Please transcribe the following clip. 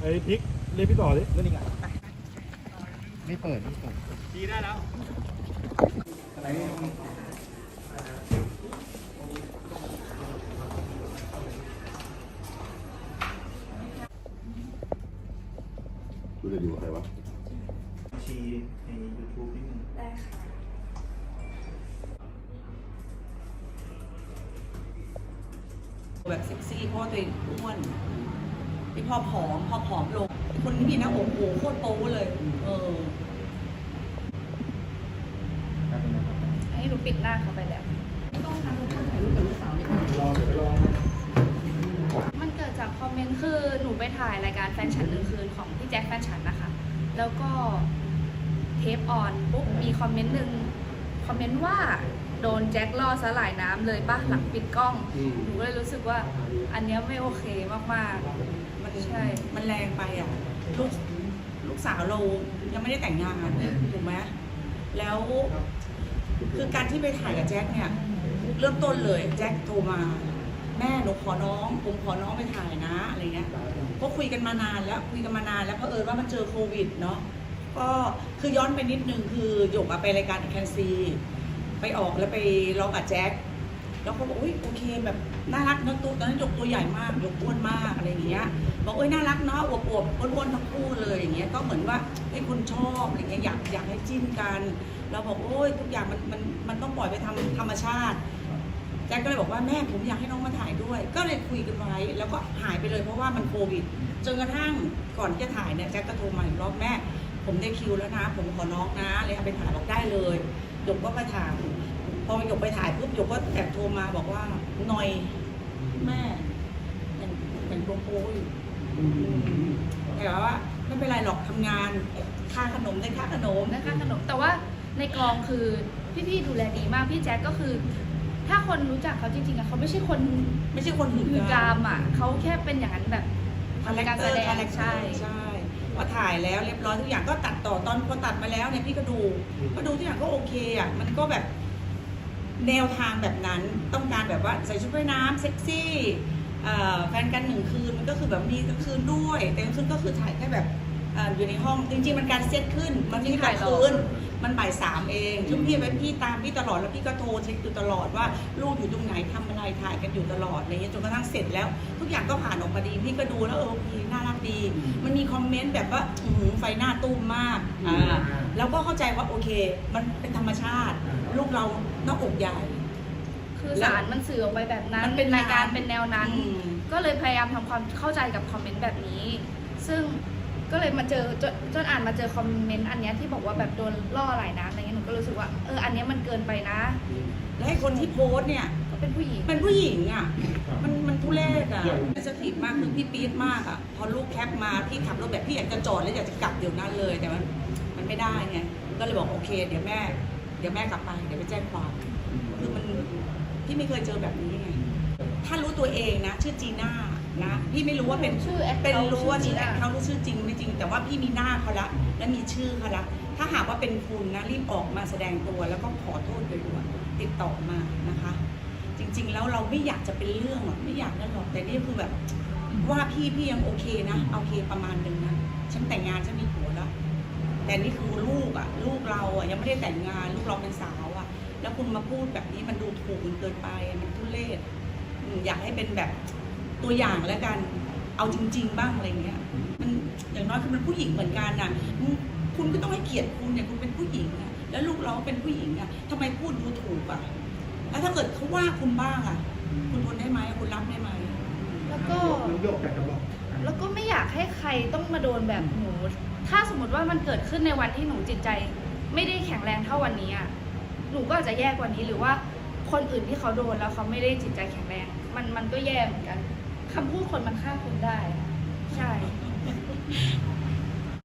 ไอ้พริกเรียกพี่ต่อดินู่นนี่ไงไม่เปิดไม่เปิดดีได้แล้วอะไรนี่ดูเลยอยู่กับใครวะชีในยูทูบนิดนึงแบบเซ็กซี่เพราะว่าตัวเองอ้วน ที่พอผอมพอผอมลง คนนี้มีหน้าอกโอ้โหโคตรโป๊เลย เออแป๊บนึงนะครับให้หนูปิดหน้าเขาไปแล้ว ต้องทำต้องถ่ายรูปกับลูกสาวเนี่ยลองเดี๋ยวไปลองมันเกิดจากคอมเมนต์คือหนูไปถ่ายรายการแฟนฉันหนึ่งคืนของพี่แจ็คแฟนฉันนะคะ แล้วก็เทปออนปุ๊บมีคอมเมนต์หนึ่งคอมเมนต์ว่าโดนแจ็คล่อสลายน้ำเลยป่ะหลังปิดกล้อง หนูก็เลยรู้สึกว่าอันเนี้ยไม่โอเคมากๆ มันใช่ มันแรงไปอะลูกลูกสาวเรายังไม่ได้แต่งงานถูกไหมแล้ว คือการที่ไปถ่ายกับแจ็คเนี่ย เริ่มต้นเลยแจ็คโทรมา แม่หนูขอน้องผมขอน้องไปถ่ายนะอะไรเงี้ยก็คุยกันมานานแล้วคุยกันมานานแล้วเพราะเออว่ามันเจอโควิดเนาะก็คือย้อนไปนิดนึงคือหยกอะไปรายการแคนซีไปออกแล้วไปร้องกับแจ็ค แล้วเขาบอกอุ้ยโอเคแบบน่ารักเนอะตัวตอนนั้นยกตัวใหญ่มากยกอ้วนมากอะไรอย่างเงี้ยบอกเอ้ยน่ารักเนาะอวบๆอ้วนๆทั้งคู่เลยอย่างเงี้ยก็เหมือนว่าไอ้คุณชอบอะไรเงี้ยอยากอยากให้จิ้นกันเราบอกโอ้ยทุกอย่างมันมันมันต้องปล่อยไปทำธรรมชาติแจ็คก็เลยบอกว่าแม่ผมอยากให้น้องมาถ่ายด้วย ก็เลยคุยกันไว้แล้วก็หายไปเลยเพราะว่ามันโควิดจนกระทั่งก่อนที่จะถ่ายเนี่ยแจ็คก็โทรมาอีกรอบแม่ ผมได้คิวแล้วนะ ผมขอน้องนะเลยเอาไปถ่ายบอกได้เลยหยกก็ไปถ่าย อหยกไปถ่ายปุ๊บหยกก็แอบโทรมาบอกว่าหน่อยแม่ยังยังโปรอยู่อืมแต่ว่าไม่เป็นไรหรอกทำงานค่าขนมได้ค่าขนมนะคะขนม แต่ว่าในกองคือพี่ๆดูแลดีมากพี่แจ็คก็คือ ถ้าคนรู้จักเขาจริงๆอะเขาไม่ใช่คนไม่ใช่คนหื่นคือกามามอะเขาแค่เป็นอย่างนั้นแบบคาแรคการเตแสอร์ดงคาแรคเตอใช่ร์ใช่พอถ่ายแล้วเรียบร้อยทุกอย่างก็ตัดต่อตอนพอตัดมาแล้วเนี่ยพี่ก็ดู ก็ดูทุกอย่างก็โอเคอะมันก็แบบ แนวทางแบบนั้นต้องการแบบว่าใส่ชุดว่ายน้ำเซ็กซี่แฟนกันหนึ่งคืนมันก็คือแบบมีกลางคืนด้วย แต่กลางคืนก็คือถ่ายแค่แบบออยู่ในห้องจริงๆมันการเซตขึ้นมันมีกลางคืน มันบ่ายสามเองทุกพี่ไปพี่ตามพี่ตลอดแล้วพี่ก็โทรเช็คอยู่ตลอดว่าลูกอยู่ตรงไหนทำอะไรถ่ายกันอยู่ตลอดอะไรเงี้ยจนกระทั่งเสร็จแล้ว ทุกอย่างก็ผ่านออกมาดีพี่ก็ดูแล้วเออโอเคน่ารักดี มันมีคอมเมนต์แบบว่าอื้อหือไฟหน้าตุ้มมากอ่าแล้วก็เข้าใจว่าโอเค มันเป็นธรรมชาติ ลูกเราหน้าอกใหญ่คือสารมันสื่อออกไปแบบนั้นมันเป็นรายการงานเป็นแนวนั้นอืมก็เลยพยายามทำความเข้าใจกับคอมเมนต์แบบนี้ ซึ่ง ก็เลยมาเจอจนจนอ่านมาเจอคอมเมนต์อันเนี้ยที่บอกว่าแบบโดนล่อหลายน้ำอะไรเงี้ยหนูก็รู้สึกว่าเอออันเนี้ยมันเกินไปนะและให้คนที่โพสต์เนี่ย ก็เป็นผู้หญิง เป็นผู้หญิงอะ มันมันทุเรศอะเป็นสถิตมากคือพี่ปี๊ดมากอะ พอลูกแคปมาพี่ขับรถแบบพี่อยากจะจอดแล้วอยากจะกลับเดี๋ยวนั้นเลย แต่มันมันไม่ได้ไง ก็เลยบอกโอเค เดี๋ยวแม่ เดี๋ยวแม่กลับไปเดี๋ยวไปแจ้งความคือมันพี่ไม่เคยเจอแบบนี้ไง ถ้ารู้ตัวเองนะ ชื่อจีน่า นะพี่ไม่รู้ว่าเป็นชื่อแอคเป็นเคาท์รู้ว่าชื่ชื่ออจีแอน่าคเขารู้ชื่อจริงไม่จริง แต่ว่าพี่มีหน้าเขาละและมีชื่อเขาละถ้าหากว่าเป็นคุณนะรีบออกมาแสดงตัวแล้วก็ขอโทษโดยด่วนติดต่อมานะคะ จริง ๆ แล้วเราไม่อยากจะเป็นเรื่องหรอกไม่อยากนั่นหรอกแต่นี่คือแบบว่าพี่พี่ยังโอเคนะโอเคประมาณหนึ่งนะฉันแต่งงานฉันมีผัวแล้วแต่นี่คือลูกอะลูกเราอะยังไม่ได้แต่งงาน ลูกเราเป็นสาวอะแล้วคุณมาพูดแบบนี้มันดูถูกมันเกินไปมันทุเรศอืมอยากให้เป็นแบบ ตัวอย่างแล้วกันเอาจริง ๆ บ้างอะไรเงี้ยมันอย่างน้อยคือมันผู้หญิงเหมือนกันน่ะอืมคุณก็ต้องให้เกียรติคุณเนี่ยคุณเป็นผู้หญิงอะแล้วลูกเราเป็นผู้หญิงอะทำไมพูดดูถูกอะแล้วถ้าเกิดเขาว่าคุณบ้างอะคุณทนได้ไหมคุณรับได้ไหมแล้วก็น้องโยกแต่กระบอกแล้วก็ไม่อยากให้ใครต้องมาโดนแบบหนู ถ้าสมมติว่ามันเกิดขึ้นในวันที่หนูจิตใจ ไม่ได้แข็งแรงเท่าวันนี้อะหนูก็อาจจะแย่กว่านี้หรือว่าคนอื่นที่เขาโดนแล้วเขาไม่ได้จิตใจแข็งแรง มันมันก็แย่เหมือนกัน คำพูดคนมันฆ่าคนได้ ใช่